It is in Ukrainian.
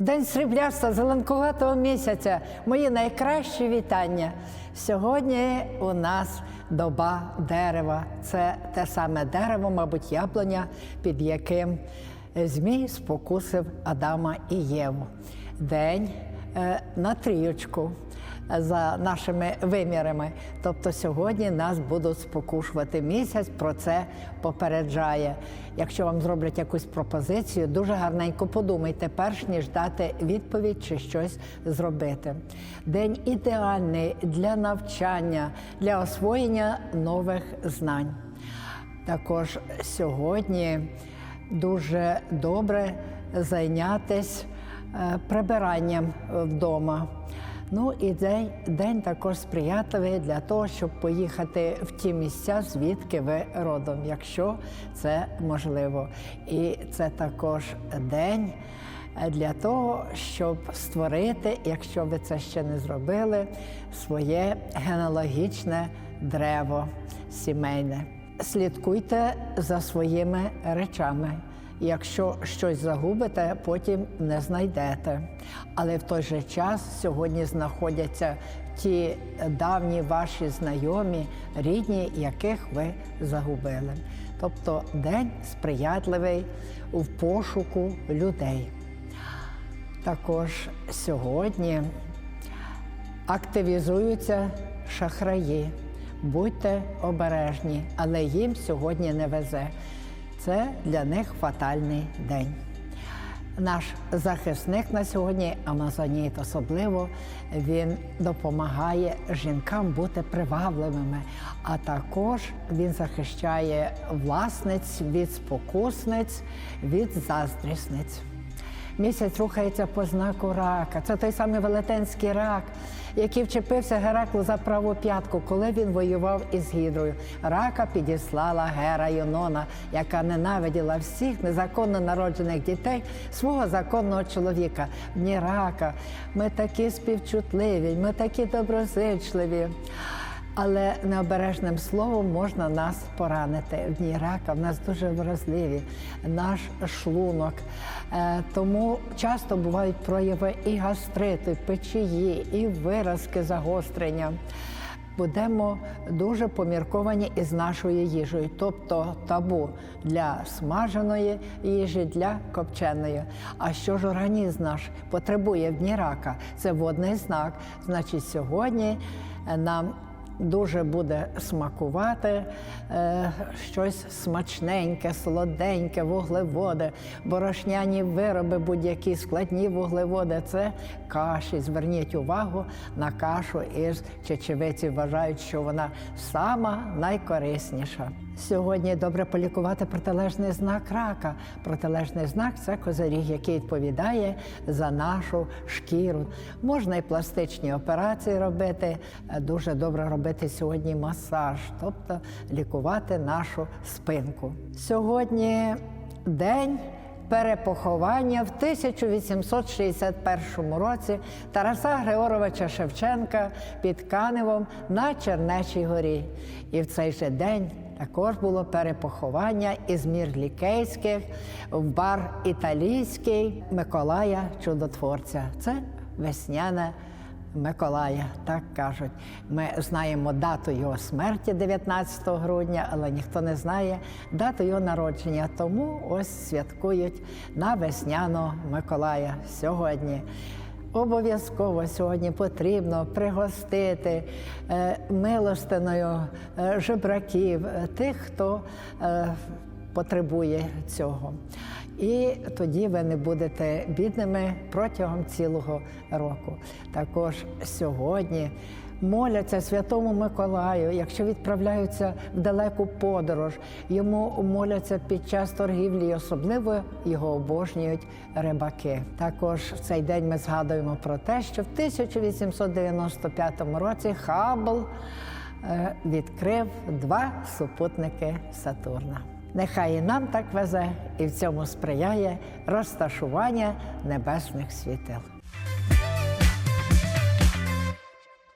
День срібляста зеленкуватого місяця. Мої найкращі вітання. Сьогодні у нас доба дерева. Це те саме дерево, мабуть, яблуня, під яким Змій спокусив Адама і Єву. День на трієчку за нашими вимірами. Тобто сьогодні нас будуть спокушувати місяць, про це попереджає. Якщо вам зроблять якусь пропозицію, дуже гарненько подумайте, перш ніж дати відповідь чи щось зробити. День ідеальний для навчання, для освоєння нових знань. Також сьогодні дуже добре зайнятися е, прибиранням вдома. Ну і день, день також сприятливий для того, щоб поїхати в ті місця, звідки ви родом, якщо це можливо. І це також день для того, щоб створити, якщо ви це ще не зробили, своє генеалогічне древо сімейне. Слідкуйте за своїми речами. Якщо щось загубите, потім не знайдете. Але в той же час сьогодні знаходяться ті давні ваші знайомі, рідні, яких ви загубили. Тобто день сприятливий в пошуку людей. Також сьогодні активізуються шахраї. Будьте обережні, але їм сьогодні не везе. Це для них фатальний день. Наш захисник на сьогодні, Амазоніт особливо, він допомагає жінкам бути привабливими, а також він захищає власниць від спокусниць, від заздрісниць. Місяць рухається по знаку рака. Це той самий велетенський рак, який вчепився Гераклу за праву п'ятку, коли він воював із Гідрою. Рака підіслала Гера Юнона, яка ненавиділа всіх незаконно народжених дітей свого законного чоловіка. Ні рака, ми такі співчутливі, ми такі доброзичливі. Але необережним словом можна нас поранити. Дні рака в нас дуже вразливі, наш шлунок. Е, Тому часто бувають прояви і гастриту, і печії, і виразки загострення. Будемо дуже помірковані із нашою їжею, тобто табу для смаженої їжі, для копченої. А що ж організм наш потребує в дні рака? Це водний знак. Значить, сьогодні е, нам дуже буде смакувати е, щось смачненьке, солоденьке, вуглеводи, борошняні вироби, будь-які складні вуглеводи. Це каші. Зверніть увагу на кашу із чечевиці. Вважають, що вона сама найкорисніша. Сьогодні добре полікувати протилежний знак рака. Протилежний знак це козиріг, який відповідає за нашу шкіру. Можна і пластичні операції робити. Дуже добре робити сьогодні масаж, тобто лікувати нашу спинку. Сьогодні день. Перепоховання в 1861 році Тараса Григоровича Шевченка під Каневом на Чернечій горі. І в цей же день також було перепоховання із Мірлікейських в бар італійський Миколая Чудотворця. Це весняне Миколая, так кажуть. Ми знаємо дату його смерті 19 грудня, але ніхто не знає дату його народження. Тому ось святкують на весняного Миколая сьогодні. Обов'язково сьогодні потрібно пригостити е, милостиною е, жебраків, е, тих, хто потребує цього. І тоді ви не будете бідними протягом цілого року. Також сьогодні моляться Святому Миколаю, якщо відправляються в далеку подорож, йому моляться під час торгівлі, і особливо його обожнюють рибаки. Також в цей день ми згадуємо про те, що в 1895 році Хаббл е, відкрив два супутники Сатурна. Нехай і нам так везе, і в цьому сприяє розташування небесних світил.